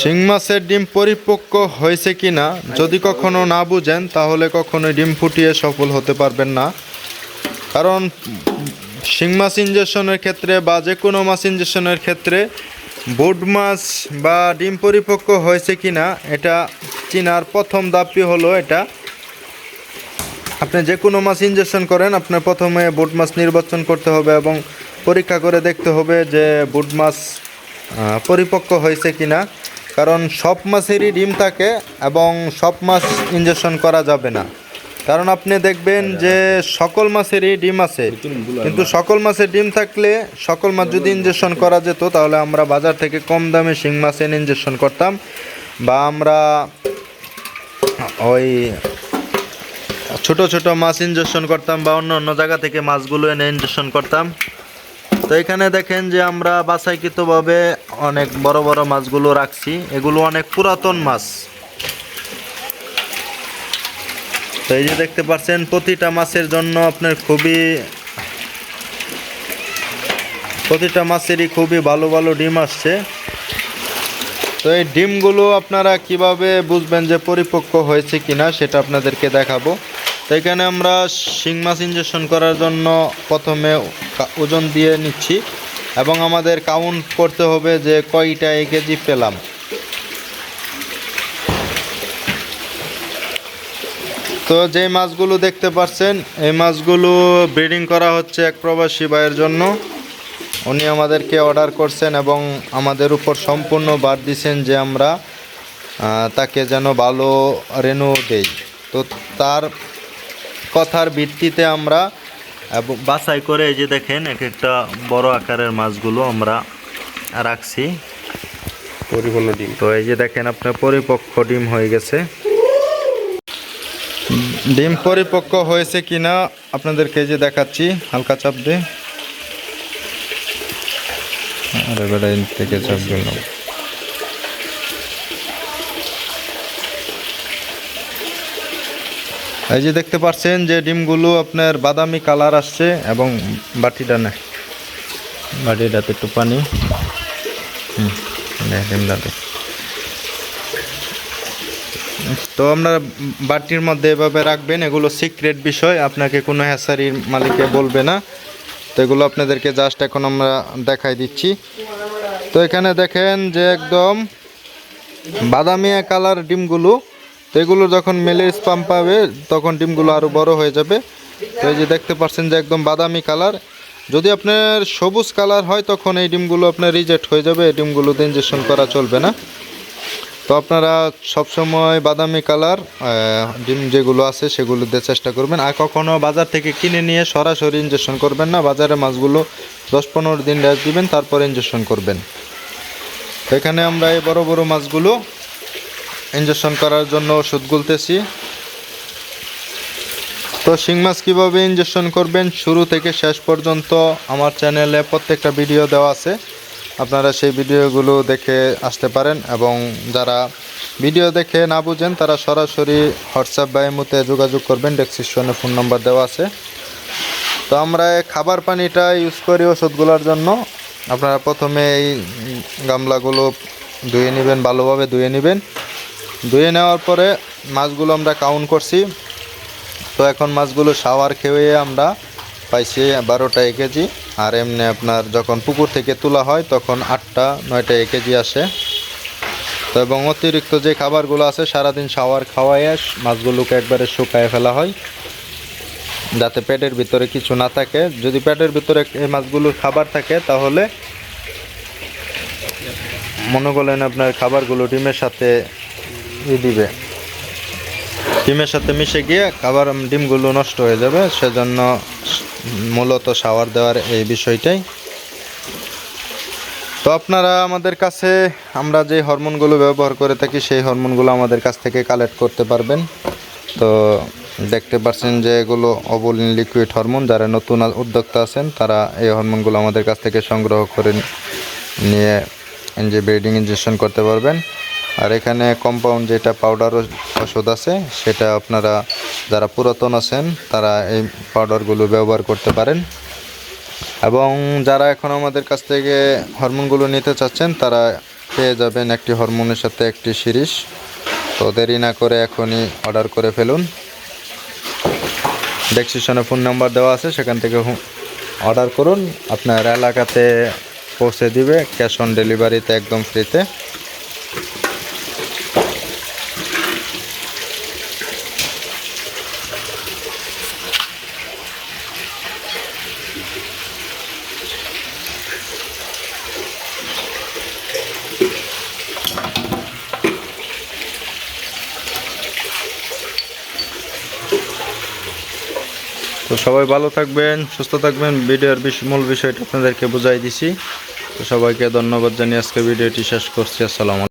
শিং মাছের ডিম পরিপক্ক হয়েছে কিনা যদি কখনো না বুঝেন, তাহলে কখনো ডিম ফুটিয়ে সফল হতে পারবেন না। কারণ শিং মাছ ইঞ্জেকশনের ক্ষেত্রে বা যে কোনো মাছ ইঞ্জেকশনের ক্ষেত্রে বুট মাছ বা ডিম পরিপক্ক হয়েছে কিনা এটা চিনার প্রথম দাপি হলো এটা। আপনি যে কোনো মাছ ইঞ্জেকশন করেন আপনার প্রথমে বুট মাছ নির্বাচন করতে হবে এবং পরীক্ষা করে দেখতে হবে যে বুট মাছ পরিপক্ক হয়েছে কিনা? কারণ সব মাছেরই ডিম থাকে এবং সব মাছ ইঞ্জেকশন করা যাবে না। কারণ আপনি দেখবেন যে সকল মাছেরই ডিম আছে। কিন্তু সকল মাছের ডিম থাকলে সকল মাছ যদি ইঞ্জেকশন করা যেত তাহলে আমরা বাজার থেকে কম দামে শিং মাছ এনে ইঞ্জেকশন করতাম। বা আমরা ওই ছোট ছোট মাছ ইনজেকশন করতাম বা অন্য অন্য জায়গা থেকে মাছগুলো এনে ইনজেকশন করতাম। তো এখানে দেখেন যে আমরা বাছাইকৃতভাবে অনেক বড় বড় মাছগুলো রাখছি। এগুলো অনেক পুরাতন মাছ। তো এই যে দেখতে পাচ্ছেন, প্রতিটা মাছের জন্য আপনার খুবই প্রতিটা মাছেরই খুবই ভালো ভালো ডিম আসছে। তো এই ডিমগুলো আপনারা কীভাবে বুঝবেন যে পরিপক্ক হয়েছে কিনা সেটা আপনাদেরকে দেখাবো। তো এখানে আমরা শিং মাছ ইঞ্জেকশন করার জন্য প্রথমে ওজন দিয়ে নিচ্ছি এবং আমাদের কাউন্ট করতে হবে যে কয়টা এক কেজি পেলাম। তো যে মাছগুলো দেখতে পাচ্ছেন, এই মাছগুলো ব্রিডিং করা হচ্ছে এক প্রবাসী ভাইয়ের জন্য। উনি আমাদেরকে অর্ডার করছেন এবং আমাদের উপর সম্পূর্ণ বার দিছেন যে আমরা তাকে যেন ভালো রেনু দেই। তো তার কথার ভিত্তিতে আমরা এবং বাছাই করে এই যে দেখেন এক একটা বড় আকারের মাছগুলো আমরা রাখছি। পরিপূর্ণ ডিম। তো এই যে দেখেন আপনার পরিপক্ক ডিম হয়ে গেছে। ডিম পরিপক্ক হয়েছে কিনা আপনাদেরকে যে দেখাচ্ছি হালকা চাপ দিয়ে। আরে এর থেকে চাপ দিলাম। এই যে দেখতে পাচ্ছেন যে ডিমগুলো আপনার বাদামি কালার আসছে এবং বাটিটা না। বাটিটাতে একটু পানি। হুম ডিমটাতে। তো আপনারা বাটির মধ্যে এভাবে রাখবেন, এগুলো সিক্রেট বিষয়, আপনাকে কোনো হ্যাসারির মালিকে বলবে না। তো এগুলো আপনাদেরকে জাস্ট এখন আমরা দেখাই দিচ্ছি। তো এখানে দেখেন যে একদম বাদামি কালার ডিমগুলো এগুলো যখন মেলে স্পাম পাবে, তখন ডিমগুলো আরও বড় হয়ে যাবে। তো এই যে দেখতে পাচ্ছেন যে একদম বাদামি কালার। যদি আপনার সবুজ কালার হয়, তখন এই ডিমগুলো আপনার রিজেক্ট হয়ে যাবে। এই ডিমগুলোতে ইঞ্জেকশন করা চলবে না। তো আপনারা সবসময় বাদামি কালার ডিম যেগুলো আছে, সেগুলো দিয়ে চেষ্টা করবেন। আর কখনও বাজার থেকে কিনে নিয়ে সরাসরি ইঞ্জেকশন করবেন না। বাজারে মাছগুলো দশ পনেরো দিন রেস্ট দিবেন, তারপর ইঞ্জেকশন করবেন। এখানে আমরা এই বড় বড় মাছগুলো ইঞ্জেকশন করার জন্য ওষুধ গুলতেছি। তো শিং মাছ কীভাবে ইঞ্জেকশন করবেন শুরু থেকে শেষ পর্যন্ত আমার চ্যানেলে প্রত্যেকটা ভিডিও দেওয়া আছে। আপনারা সেই ভিডিওগুলো দেখে আসতে পারেন এবং যারা ভিডিও দেখে না বুঝেন, তারা সরাসরি হোয়াটসঅ্যাপ বা এমুতে যোগাযোগ করবেন ডেসক্রিপশনে ফোন নাম্বার দেওয়া আছে। তো আমরা খাবার পানিটা ইউজ করি ওষুধগুলোর জন্য। আপনারা প্রথমে এই গামলাগুলো ধুয়ে নেবেন, ভালোভাবে ধুয়ে নেবেন। ধুয়ে নেওয়ার পরে মাছগুলো আমরা কাউন্ট করছি। তো এখন মাছগুলো শাওয়ার খেয়ে আমরা পাইছি বারোটা এক কেজি। আর এমনি আপনার যখন পুকুর থেকে তোলা হয় তখন আটটা, নয়টা এক কেজি আসে। তো এবং অতিরিক্ত যে খাবারগুলো আছে, সারাদিন শাওয়ার খাওয়াইয়ে মাছগুলোকে একবারে শুকায় ফেলা হয়। যাতে পেটের ভিতরে কিছু না থাকে। যদি পেটের ভিতরে এই মাছগুলোর খাবার থাকে, তাহলে মনে করলেন আপনার খাবারগুলো ডিমের সাথে ই দিবে। ডিমের সাথে মিশে গিয়ে খাবার ডিমগুলো নষ্ট হয়ে যাবে। সেজন্য মূলত শাওয়ার দেওয়ার এই বিষয়টাই। তো আপনারা আমাদের কাছে, আমরা যে হরমোনগুলো ব্যবহার করে থাকি, সেই হরমোনগুলো আমাদের কাছ থেকে কালেক্ট করতে পারবেন। তো দেখতে পাচ্ছেন যে এগুলো অবলিন লিকুইড হরমোন। যারা নতুন উদ্যোক্তা আছেন, তারা এই হরমোনগুলো আমাদের কাছ থেকে সংগ্রহ করে নিয়ে যে ব্রিডিং ইঞ্জেকশন করতে পারবেন। আর এখানে কম্পাউন্ড যেটা পাউডার ওষুধ আছে, সেটা আপনারা যারা পুরাতন আছেন, তারা এই পাউডারগুলো ব্যবহার করতে পারেন। এবং যারা এখন আমাদের কাছ থেকে হরমোনগুলো নিতে চাচ্ছেন, তারা পেয়ে যাবেন একটি হরমোনের সাথে একটি সিরিজ। তো দেরি না করে এখনই অর্ডার করে ফেলুন। ডেসক্রিপশনে ফোন নাম্বার দেওয়া আছে, সেখান থেকে অর্ডার করুন। আপনার এলাকাতে পৌঁছে দিবে ক্যাশ অন ডেলিভারিতে একদম ফ্রিতে তো সবাই ভালো থাকবেন, সুস্থ থাকবেন। ভিডিওর মূল বিষয়টা আপনাদেরকে বুঝাই দিছি। তো সবাইকে ধন্যবাদ জানিয়ে আজকে ভিডিওটি শেষ করছি। আসসালামু